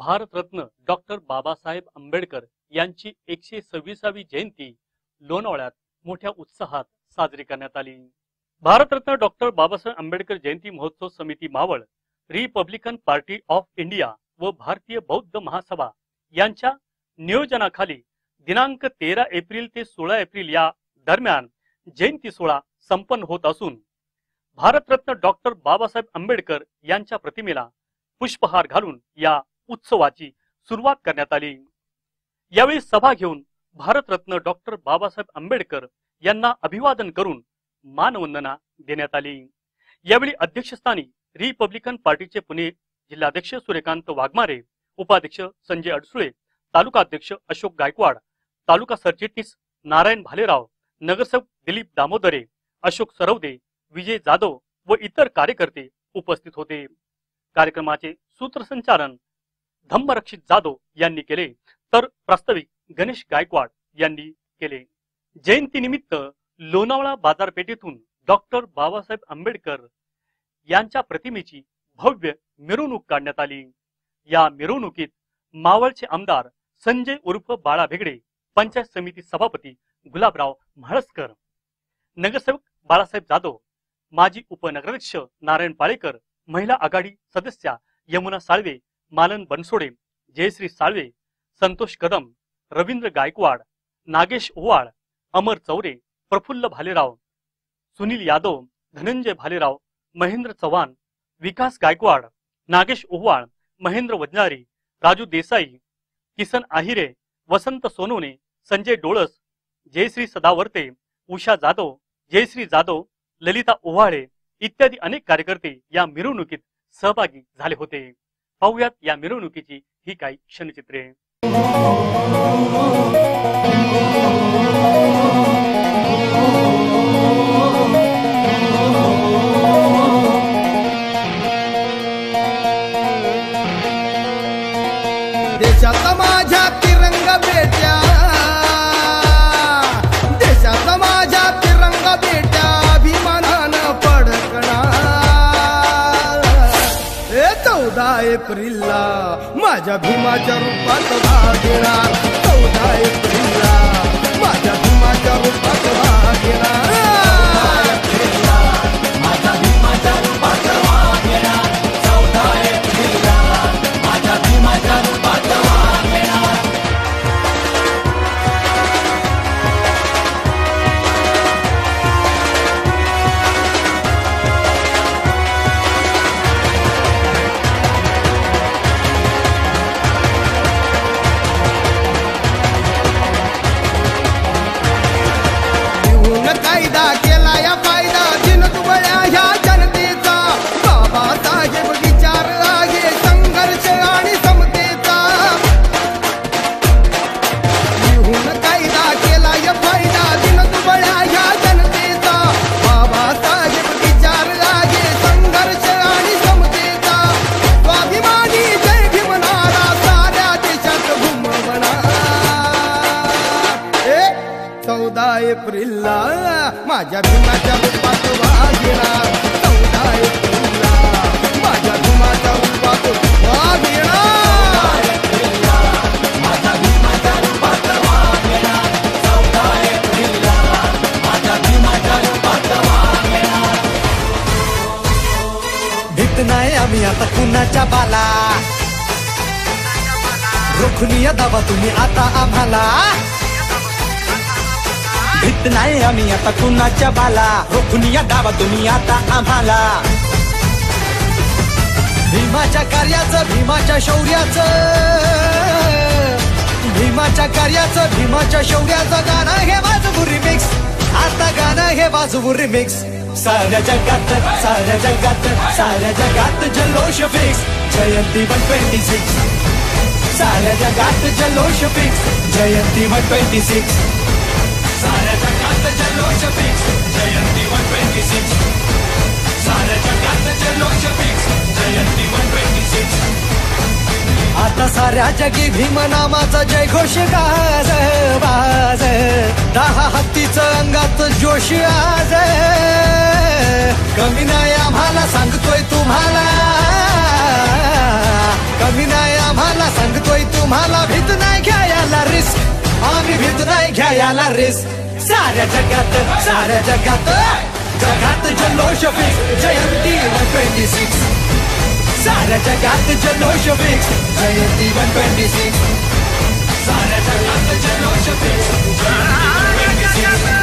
Bharat Ratna doctor Babasaheb Ambedkar यांची एकशे सव्वीसावी जयंती लोणावळ्यात मोठ्या उत्साहात साजरी करण्यात आली. भारतरत्न डॉक्टर बाबासाहेब आंबेडकर जयंती महोत्सव समिती Maval Republican Party of India व भारतीय बौद्ध महासभा यांच्या नियोजनाखाली दिनांक तेरा एप्रिल ते सोळा एप्रिल या दरम्यान जयंती सोहळा संपन्न होत असून भारतरत्न डॉक्टर बाबासाहेब आंबेडकर यांच्या प्रतिमेला पुष्पहार घालून या उत्सवाची सुरुवात करण्यात आली. यावेळी सभा घेऊन भारतरत्न डॉक्टर बाबासाहेब आंबेडकर यांना अभिवादन करून मानवंदना देण्यात आली. यावेळी अध्यक्षस्थानी रिपब्लिकन पार्टीचे पुणे जिल्हाध्यक्ष सूर्यकांत वाघमारे उपाध्यक्ष संजय अडसुळे तालुका अध्यक्ष अशोक गायकवाड तालुका सरचिटणीस नारायण भालेराव नगरसेवक दिलीप दामोदरे अशोक सरवदे विजय जाधव व इतर कार्यकर्ते उपस्थित होते. कार्यक्रमाचे सूत्रसंचालन धम्मरक्षित जाधव यांनी केले तर प्रास्ताविक गणेश गायकवाड यांनी केले. जयंतीनिमित्त लोणावळा बाजारपेठेतून डॉक्टर बाबासाहेब आंबेडकर यांच्या प्रतिमेची भव्य मिरवणूक काढण्यात आली. या मिरवणुकीत मावळचे आमदार संजय उर्फ बाळा भेगडे पंचायत समिती सभापती गुलाबराव म्हाळसकर नगरसेवक बाळासाहेब जाधव माजी उपनगराध्यक्ष नारायण पाळेकर महिला आघाडी सदस्या यमुना साळवे मालन बनसोडे जयश्री साळवे संतोष कदम रवींद्र गायकवाड नागेश ओवाळ अमर चौरे प्रफुल्ल भालेराव सुनील यादव धनंजय भालेराव महेंद्र चव्हाण विकास गायकवाड नागेश ओव्हाळ महेंद्र वजनारी राजू देसाई किसन आहिरे वसंत सोनोने संजय डोळस जयश्री सदावर्ते उषा जाधव जयश्री जाधव ललिता ओव्हाळे इत्यादी अनेक कार्यकर्ते या मिरवणुकीत सहभागी झाले होते. पाहुयात या मिरवणुकीची ही काही क्षणचित्रे. देशात माझ्या तिरंग बेट्या एप्रिलला माझ्या भीमाच्या रूपात भाग एप्रिलला माझ्या भीमाच्या रूपात वागिरा चौदा एप्रिलला माझ्या भीमाच्या रूपात वागिरा भीत नाही आम्ही आता कुणाच्या बाला. रोखून दाबा तुम्ही आता आम्हाला भीत नाही आम्ही आता कुणाच्या बाला. रोखून दाबा तुम्ही आता आम्हाला. भीमाच्या कार्याचं भीमाच्या शौर्याचं. भीमाच्या कार्याचं भीमाच्या शौर्याचं गाणं हे वाजवू रिमिक्स आता गाणं हे वाजवू रिमिक्स साऱ्या जगात साऱ्या जगात साऱ्या जगात जल्लोष फिक्स जयंती वन ट्वेंटी सिक्स साऱ्या जगात जल्लोष फिक्स जयंती वन ट्वेंटी सिक्स जगात जल्लोष फिक्स जयंती वन ट्वेंटी सिक्स साऱ्या जगात जल्लोष फिक्स जयंती वन ट्वेंटी सिक्स आता साऱ्या जगी भीम नामाचा जय घोष गाज बाज. दहा हत्तीचं अंगात जोश आज. कमी नाही आम्हाला सांगतोय तुम्हाला. कमी नाही आम्हाला सांगतोय तुम्हाला. भीत नाही घ्यायला रिस्क आम्ही भीत नाही घ्यायला रिस्क साऱ्या जगात साऱ्या जगात। जगात जल्लोष फिक्स जयंती वन ट्वेंटी सिक्स। साऱ्या जगात जल्लोष फिक्स जयंती वन ट्वेंटी सिक्स। साऱ्या जगात जल्लोष फिक्स जयंती वन ट्वेंटी सिक्स